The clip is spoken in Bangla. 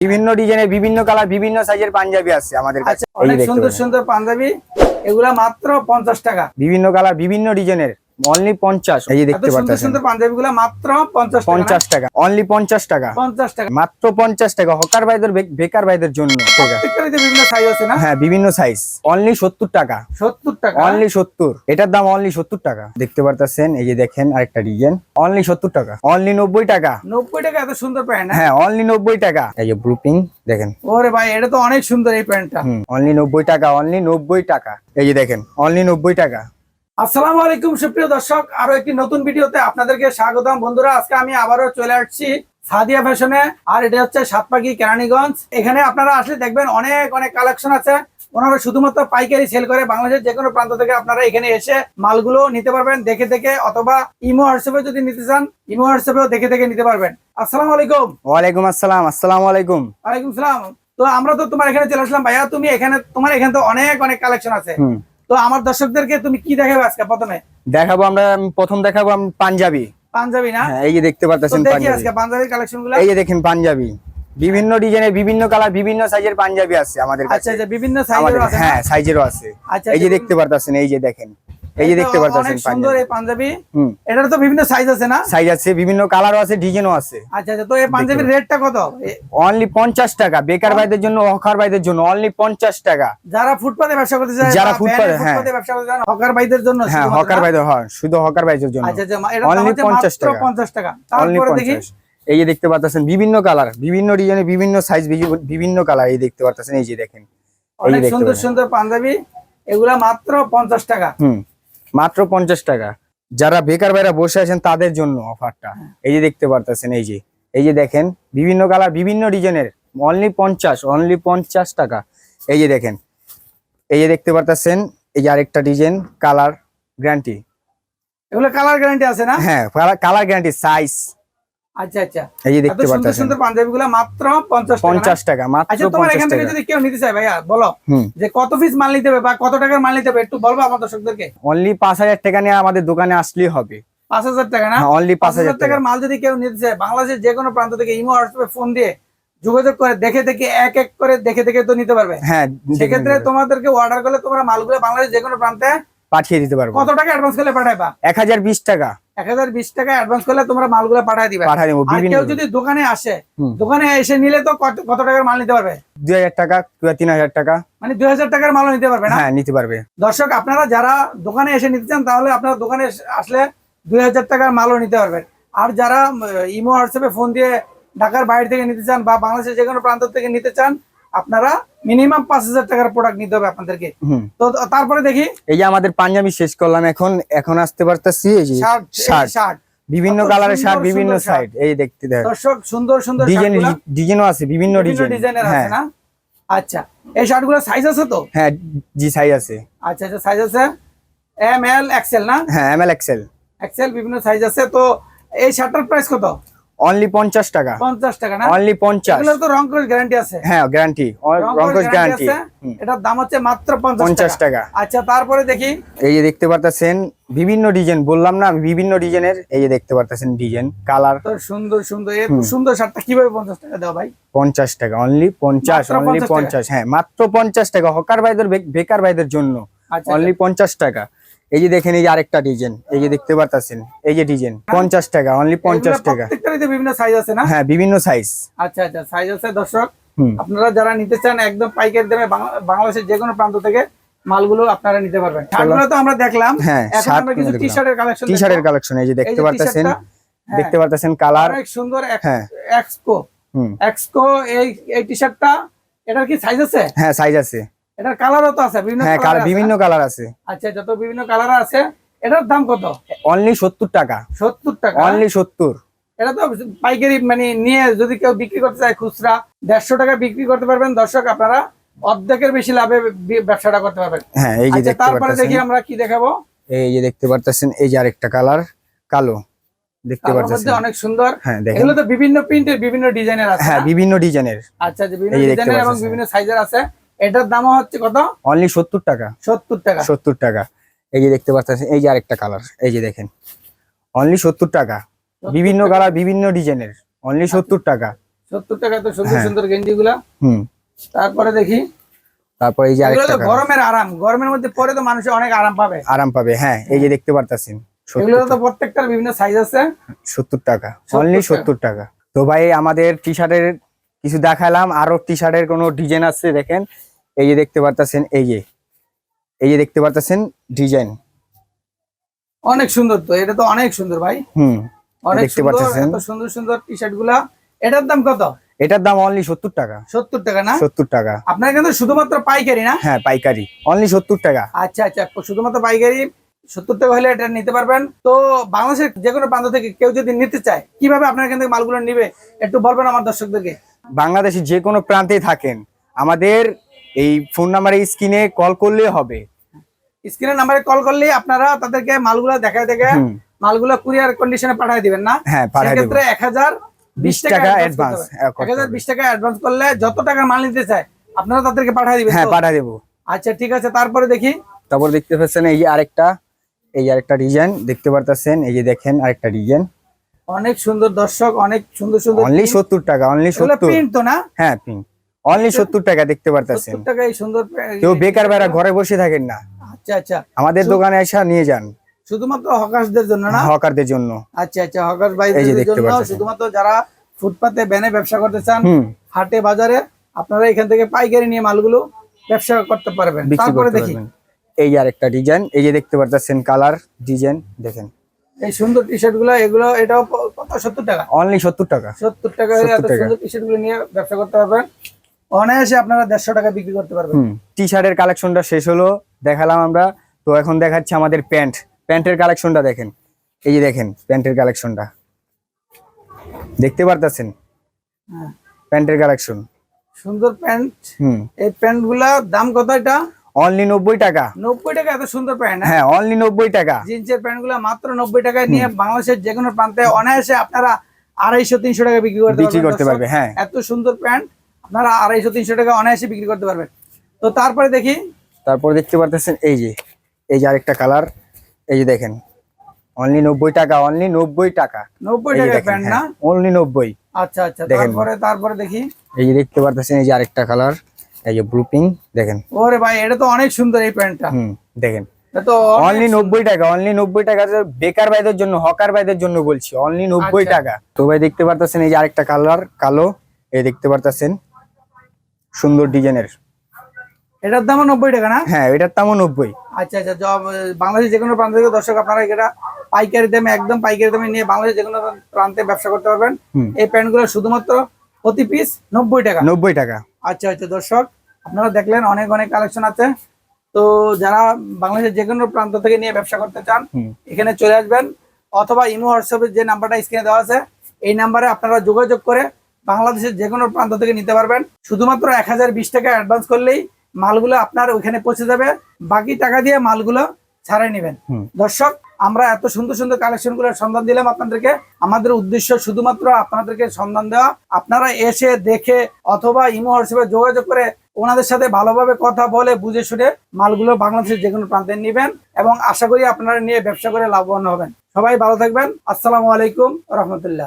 বিভিন্ন ডিজাইনের বিভিন্ন কালার বিভিন্ন সাইজের পাঞ্জাবি আছে আমাদের কাছে। আচ্ছা অনেক সুন্দর সুন্দর পাঞ্জাবি এগুলা মাত্র পঞ্চাশ টাকা। বিভিন্ন কালার বিভিন্ন ডিজাইনের অনলি পঞ্চাশ। এই যে দেখতে সুন্দর পাচ্ছেন। সুন্দর পাঞ্জাবি গুলা মাত্র পঞ্চাশ পঞ্চাশ টাকা। অনলি পঞ্চাশ টাকা। পঞ্চাশ টাকা। মাত্র পঞ্চাশ টাকা। হকার ভাইদের বেকার ভাইদের জন্য। ঠিক আছে। বিভিন্ন সাইজ আছে না? হ্যাঁ বিভিন্ন সাইজ অনলি সত্তর টাকা। সত্তর টাকা? অনলি সত্তর। এটার দাম অনলি সত্তর টাকা। দেখতে পারতেছেন? এই যে দেখেন আরেকটা ডিজাইন অনলি সত্তর টাকা। অনলি নব্বই টাকা। নব্বই টাকা এত সুন্দর প্যান্ট হ্যাঁ? অনলি নব্বই টাকা। এই যে ব্লুপিং দেখেন। ওরে ভাই এটা তো অনেক সুন্দর এই প্যান্টটা অনলি নব্বই টাকা অনলি নব্বই টাকা। এই যে দেখেন অনলি নব্বই টাকা। আসসালামু আলাইকুম সুপ্রিয় দর্শক আরও একটি নতুন ভিডিওতে আপনাদেরকে স্বাগতম। বন্ধুরা আজকে আমি আবারও চলে আসছি সাদিয়া ফ্যাশনে আর এটা হচ্ছে সাতপাকি কেরানীগঞ্জ। এখানে আপনারা আসলে দেখবেন অনেক অনেক কালেকশন আছে। ওনারা শুধুমাত্র পাইকারি সেল করে বাংলাদেশের যে কোনো প্রান্ত থেকে আপনারা এখানে এসে মালগুলো নিতে পারবেন দেখে দেখে অথবা ইমো হোয়াটসঅ্যাপে যদি নিতে চান ইমো হোয়াটসঅ্যাপেও দেখে দেখে নিতে পারবেন। আসসালামু আলাইকুম। ওয়ালাইকুম আসসালাম আসসালামু আলাইকুম। ওয়ালাইকুম সালাম। তো আমরা তো তোমার এখানে চলে আসলাম ভাইয়া তুমি এখানে তোমার এখানে তো অনেক অনেক কালেকশন আছে। তো আমার দর্শকদেরকে তুমি কি দেখাবো আজকে প্রথমে? দেখাবো আমরা প্রথম দেখাবো আমি পাঞ্জাবি। পাঞ্জাবি না? হ্যাঁ এই যে দেখতে পাচ্ছেন পারতেছেন দেখি পাঞ্জাবি। আজকে পাঞ্জাবির কালেকশনগুলো এই যে দেখেন পাঞ্জাবি। বিভিন্ন ডিজাইনের বিভিন্ন কালার বিভিন্ন সাইজের পাঞ্জাবি আছে আমাদের আচ্ছা কাছে। আচ্ছা বিভিন্ন সাইজের আছে হ্যাঁ সাইজেরও আছে। আচ্ছা এই যে আচ্ছা, দেখতে পারতাছেন এই যে দেখেন। এই যে দেখতে পারতেছেন সুন্দর পাঞ্জাবি। এই পাঞ্জাবি এটার তো বিভিন্ন সাইজ আছে না? সাইজ আছে বিভিন্ন কালারও আছে ডিজাইনও আছে। আচ্ছা আচ্ছা তো এই পাঞ্জাবির রেটটা কত? অনলি পঞ্চাশ টাকা বেকার ভাইদের জন্য হকার ভাইদের জন্য অনলি পঞ্চাশ টাকা। যারা ফুটপাতে ব্যবসা করতে চায় যারা ফুটপাতে, হ্যাঁ। ব্যবসা করতে চান হকার ভাইদের জন্য হ্যাঁ হকার? ভাইদের হয় শুধু হকার ভাইদের জন্য। আচ্ছা আচ্ছা এটা দাম 50 টাকা। 50 টাকা। অনলি তারপরে দেখি। এই যে দেখতে পাচ্ছেন বিভিন্ন কালার বিভিন্ন ডিজাইনের বিভিন্ন সাইজ বিভিন্ন কালার এই দেখতে পাচ্ছেন এই যে দেখেন। অনেক সুন্দর সুন্দর পাঞ্জাবি এগুলা মাত্র 50 টাকা। হুম। মাত্র পঞ্চাশ টাকা। যারা বেকার ভাইরা বসে আছেন তাদের জন্য অফারটা এই যে দেখতে পারতেছেন এই যে। এই যে দেখেন বিভিন্ন কালার বিভিন্ন ডিজাইনের। অনলি পঞ্চাশ অনলি পঞ্চাশ টাকা। এই যে দেখেন এই যে দেখতে পারতেছেন এই যে আরেকটা ডিজাইন কালার গ্যারান্টি এগুলো কালার গ্যারান্টি আছে না? হ্যাঁ কালার গ্যারান্টি সাইজ আচ্ছা আচ্ছা। এই যে দেখতে সুন্দর সুন্দর পাঞ্জাবি গুলা মাত্র 50 টাকা না? পঞ্চাশ টাকা মাত্র আচ্ছা তোমার এখান থেকে যদি কেউ নিতে চায় ভাইয়া বলো। যে কত পিস মাল নিতে হবে বা কত টাকার মাল নিতে হবে একটু বলব আমার দর্শকদেরকে? অনলি পাঁচ হাজার টাকা নিয়ে আমাদের দোকানে আসলেই হবে। পাঁচ হাজার টাকা না? অনলি পাঁচ পাঁচ হাজার টাকা। টাকার মাল যদি কেউ নিতে চায় বাংলাদেশের যে কোনো প্রান্ত থেকে ইমো হোয়াটসঅ্যাপে ফোন দিয়ে যোগাযোগ করে দেখে দেখে এক এক করে দেখে দেখে তো নিতে পারবে। হ্যাঁ সেক্ষেত্রে তোমাদেরকে অর্ডার করলে তোমরা মালগুলো বাংলাদেশ যে কোনো প্রান্তে পাঠিয়ে দিতে পারব। কত টাকা অ্যাডভান্স করলে পাঠাইবা? এক হাজার বিশ টাকা। এক হাজার বিশ টাকা অ্যাডভান্স করলে তোমরা মালগুলো দিবে। পাঠিয়ে দেবো আর কেউ যদি দোকানে আসে দোকানে এসে নিলে তো কত কত টাকার মাল নিতে পারবে? দুই হাজার টাকা তিন হাজার টাকা। মানে দুই হাজার টাকার মালও নিতে পারবে না? হ্যাঁ নিতে পারবে। দর্শক আপনারা যারা দোকানে এসে নিতে চান তাহলে আপনারা দোকানে আসলে দুই হাজার টাকার মালও নিতে পারবেন। আর যারা ইমো হোয়াটসঅ্যাপে ফোন দিয়ে ঢাকার বাইরে থেকে নিতে চান বা বাংলাদেশের যে কোনো প্রান্ত থেকে নিতে চান আপনারা মিনিমাম পাঁচ হাজার টাকার প্রোডাক্ট নিতে হবে আপনাদেরকে। তো তারপরে দেখি। এই যে আমাদের পাঞ্জাবি শেষ করলাম এখন এখন আসতে পারতেছি শার্ট বিভিন্ন কালারের শার্ট বিভিন্ন সাইড এই দেখতে দেখ। দর্শক সুন্দর সুন্দর ডিজাইন ডিজাইনও আছে বিভিন্ন ডিজাইন ডিজাইনের হ্যাঁ আছে না? আচ্ছা এই শার্টগুলো সাইজ আছে তো? হ্যাঁ জি সাইজ আছে। আচ্ছা আচ্ছা সাইজ আছে এম এল এক্সেল না? হ্যাঁ এম এল এক্সেল এক্সেল বিভিন্ন সাইজ আছে। তো এই শার্টটার প্রাইস কত? অনলি পঞ্চাশ টাকা। পঞ্চাশ টাকা না? অনলি এগুলো তো গ্যারান্টি আছে। হ্যাঁ গ্যারান্টি গ্যারান্টি এটার দাম হচ্ছে মাত্র পঞ্চাশ পঞ্চাশ টাকা। টাকা আচ্ছা তারপরে দেখি। এই যে দেখতে পারতেছেন বিভিন্ন ডিজাইন। বললাম না বিভিন্ন ডিজাইনের এই যে দেখতে পারতেছেন ডিজাইন কালার। তো সুন্দর সুন্দর। এত সুন্দর শার্টটা কীভাবে পঞ্চাশ টাকা দেওয়া ভাই? পঞ্চাশ টাকা অনলি পঞ্চাশ মাত্র অনলি 50 পঞ্চাশ। হ্যাঁ মাত্র পঞ্চাশ টাকা হকার ভাইদের বেকার ভাইদের জন্য। আচ্ছা অনলি পঞ্চাশ টাকা। এই যে দেখেন এই যে আরেকটা ডিজাইন এই যে দেখতে পারতেছেন এই যে ডিজাইন পঞ্চাশ টাকা অনলি পঞ্চাশ টাকা। বিভিন্ন সাইজ আছে না? হ্যাঁ বিভিন্ন সাইজ আচ্ছা আচ্ছা সাইজ আছে দর্শক। আপনারা যারা নিতে চান একদম পাইকারি দামে বাংলাদেশের যে কোনো প্রান্ত থেকে মালগুলো আপনারা নিতে পারবেন। শার্টগুলো তো আমরা দেখলাম। হ্যাঁ, এখন আমরা কিছু টি শার্টের কালেকশন টি শার্টের কালেকশন এই যে দেখতে পারতেছেন দেখতে পারতেছেন কালার অনেক সুন্দর হ্যাঁ। এক্সকো হুম। এক্সকো এই এই এটার কি সাইজ আছে? হ্যাঁ সাইজ আছে। এটার কালারও তো আছে বিভিন্ন হ্যাঁ কালার আছে, বিভিন্ন কালার আছে। আচ্ছা যত বিভিন্ন কালার আছে এটার দাম কত? অনলি সত্তর টাকা। সত্তর টাকা? অনলি সত্তর। এটা তো পাইকারি মানে নিয়ে যদি কেউ বিক্রি করতে চায় খুচরা দেড়শো টাকা বিক্রি করতে পারবেন। দর্শক আপনারা অর্ধেকের বেশি লাভে ব্যবসাটা করতে পারবেন। হ্যাঁ এই যে আচ্ছা দেখতে তারপরে দেখি আমরা কি দেখাবো। এই যে দেখতে পারতেছেন এই যে আরেকটা কালার কালো। দেখতে পারতেছেন। অনেক সুন্দর। হ্যাঁ দেখেন। এগুলো তো বিভিন্ন প্রিন্টের বিভিন্ন ডিজাইনের আছে হ্যাঁ বিভিন্ন ডিজাইনের আচ্ছা যে বিভিন্ন ডিজাইনের এবং বিভিন্ন সাইজের আছে। এটার দামও হচ্ছে কত? অনলি সত্তর টাকা। সত্তর টাকা। সত্তর টাকা। এই যে দেখতে পাচ্ছেন এই যে আরেকটা কালার এই যে দেখেন। অনলি সত্তর টাকা। বিভিন্ন কালার বিভিন্ন ডিজাইনের। অনলি সত্তর টাকা। সত্তর টাকা তো সুন্দর হ্যাঁ। সুন্দর গেঞ্জি গুলা হুম। তারপরে দেখি। তারপর এই যে এগুলো আরেকটা তো গরমের আরাম। গরমের মধ্যে পরে তো মানুষ অনেক আরাম পাবে। আরাম পাবে হ্যাঁ এই যে দেখতে পারতাছেন এগুলো তো প্রত্যেকটার বিভিন্ন সাইজ আছে। সত্তর টাকা। অনলি সত্তর টাকা। তো ভাই আমাদের টি শার্টের কিছু দেখালাম। আরও টি শার্টের কোনো ডিজাইন আছে দেখেন? এই যে দেখতে পারতেছেন এই যে। এই যে দেখতে পারতেছেন ডিজাইন। অনেক সুন্দর তো এটা তো অনেক সুন্দর ভাই। হুম অনেক সুন্দর সুন্দর সুন্দর টি শার্টগুলা। এটার দাম কত? এটার দাম অনলি সত্তর টাকা। সত্তর টাকা না? সত্তর টাকা। আপনার কিন্তু শুধুমাত্র পাইকারি না? হ্যাঁ পাইকারি। অনলি সত্তর টাকা। আচ্ছা আচ্ছা শুধুমাত্র পাইকারি। সত্তর টাকা হলে এটা নিতে পারবেন। তো বাংলাদেশের যে কোনো প্রান্ত থেকে কেউ যদি নিতে চায় কীভাবে আপনার এখান থেকে মালগুলো নিবে? একটু বলবেন আমার দর্শকদেরকে। বাংলাদেশের যে কোনো প্রান্তে থাকেন। আমাদের এই ফোন নাম্বারে স্ক্রিনে কল করলে হবে। স্ক্রিনের নাম্বারে কল করলে আপনারা তাদেরকে মালগুলো দেখায় দেখে হুম, মালগুলো কুরিয়ার কন্ডিশনে পাঠিয়ে দিবেন না? হ্যাঁ সেক্ষেত্রে এক হাজার বিশ টাকা অ্যাডভান্স এক হাজার বিশ টাকা অ্যাডভান্স করলে যত টাকা মাল নিতে চায় আপনারা তাদেরকে পাঠিয়ে দিবেন হ্যাঁ? পাঠিয়ে দেবো। আচ্ছা ঠিক আছে তারপরে দেখি। তারপর দেখতে পাচ্ছেন এই যে আরেকটা এই যে আরেকটা ডিজাইন দেখতে পারতেছেন? এই যে দেখেন আরেকটা ডিজাইন অনেক সুন্দর দর্শক অনেক সুন্দর সুন্দর অনলি সত্তর টাকা অনলি সত্তর। প্রিন্ট তো না? হ্যাঁ পিঙ্ক অনলি সত্তর টাকা দেখতে পারতেছেন। টাকা সুন্দর কেউ বেকার বেড়া ঘরে বসে থাকেন না। আচ্ছা আচ্ছা। আমাদের দোকানে এসে নিয়ে যান। শুধুমাত্র হকাশদের জন্য না? হকারদের জন্য। আচ্ছা আচ্ছা যে ভাইদের জন্য। শুধুমাত্র যারা ফুটপাতে ব্যানে ব্যবসা করতে চান হাটে বাজারে আপনারা এখান থেকে পাইকারি নিয়ে মালগুলো ব্যবসা করতে পারবেন। তারপরে দেখি। এই আরেকটা ডিজাইন এই যে দেখতে পারতেছেন কালার ডিজাইন দেখেন। এই সুন্দর টি শার্টগুলো এগুলো এটাও কত? সত্তর টাকা? অনলি সত্তর টাকা। সত্তর টাকা হলে এত 70 টাকা। সুন্দর টি শার্টগুলো নিয়ে ব্যবসা করতে পারবেন। অনায়াসে আপনারা দেড়শো টাকা বিক্রি করতে পারবেন। টি শার্টের কালেকশনটা শেষ হলো দেখালাম আমরা। তো এখন দেখাচ্ছি আমাদের প্যান্ট। প্যান্টের কালেকশনটা দেখেন। এই যে দেখেন প্যান্টের কালেকশনটা দেখতে পারতেছেন? হ্যাঁ, প্যান্টের কালেকশন সুন্দর প্যান্ট। হুম। এই প্যান্টগুলা দাম কত এটা? অনলি নব্বই টাকা। নব্বই টাকা এত সুন্দর প্যান্ট হ্যাঁ? অনলি নব্বই টাকা। জিন্সের প্যান্টগুলা মাত্র নব্বই টাকায় নিয়ে বাংলাদেশের যে কোনো প্রান্তে অনায়াসে আপনারা আড়াইশো তিনশো টাকা বিক্রি করতে বিক্রি করতে। পারবে হ্যাঁ। এত সুন্দর প্যান্ট। আপনারা আড়াইশো তিনশো টাকা অনায়াসে বিক্রি করতে পারবেন। তো তারপরে দেখি। তারপরে দেখতে পারতেছেন এই যে এই যে আরেকটা কালার। এই যে দেখেন অনলি নব্বই টাকা অনলি নব্বই টাকা। নব্বই টাকা প্যান্ট না? অনলি নব্বই। আচ্ছা আচ্ছা দেখেন। তারপরে তারপরে দেখি। এই যে দেখতে পারতেছেন এই যে আরেকটা কালার এই যে ব্লু পিঙ্ক দেখেন। ওরে ভাই এটা তো অনেক সুন্দর এই প্যান্টটা হুম দেখেন। তো অনলি নব্বই টাকা অনলি নব্বই টাকা বেকার ভাইদের জন্য হকার ভাইদের জন্য বলছি অনলি নব্বই আচ্ছা। টাকা। তো ভাই দেখতে পারতেছেন এই যে আরেকটা কালার কালো এই দেখতে পারতেছেন। সুন্দর ডিজাইনের। এটার দামও নব্বই টাকা না? হ্যাঁ এটার দামও নব্বই। আচ্ছা আচ্ছা জব বাংলাদেশের যে কোনো প্রান্ত থেকে দর্শক আপনারা এটা পাইকারি দামে একদম পাইকারি দামে নিয়ে বাংলাদেশের যে কোনো প্রান্তে ব্যবসা করতে পারবেন। এই প্যান্টগুলো শুধুমাত্র প্রতি পিস নব্বই টাকা। নব্বই টাকা। আচ্ছা আচ্ছা দর্শক আপনারা দেখলেন অনেক অনেক কালেকশন আছে। তো যারা বাংলাদেশের যে কোনো প্রান্ত থেকে নিয়ে ব্যবসা করতে চান এখানে চলে আসবেন। অথবা ইমো হোয়াটসঅ্যাপের যে নাম্বারটা স্ক্রিনে দেওয়া আছে এই নাম্বারে আপনারা যোগাযোগ করে বাংলাদেশের যে কোনো প্রান্ত থেকে নিতে পারবেন। শুধুমাত্র এক হাজার বিশ টাকা অ্যাডভান্স করলেই মালগুলো আপনার ওইখানে পৌঁছে যাবে। বাকি টাকা দিয়ে মালগুলো ছাড়াই নেবেন। দর্শক আমরা এত সুন্দর সুন্দর কালেকশনগুলোর সন্ধান দিলাম আপনাদেরকে। আমাদের উদ্দেশ্য শুধুমাত্র আপনাদেরকে সন্ধান দেওয়া। আপনারা এসে দেখে অথবা ইমো হোয়াটসঅ্যাপে যোগাযোগ করে ওনাদের সাথে ভালোভাবে কথা বলে বুঝে শুনে মালগুলো বাংলাদেশের যে কোনো প্রান্তে নেবেন এবং আশা করি আপনারা নিয়ে ব্যবসা করে লাভবান হবেন। সবাই ভালো থাকবেন। আসসালামু আলাইকুম রহমতুল্লাহ।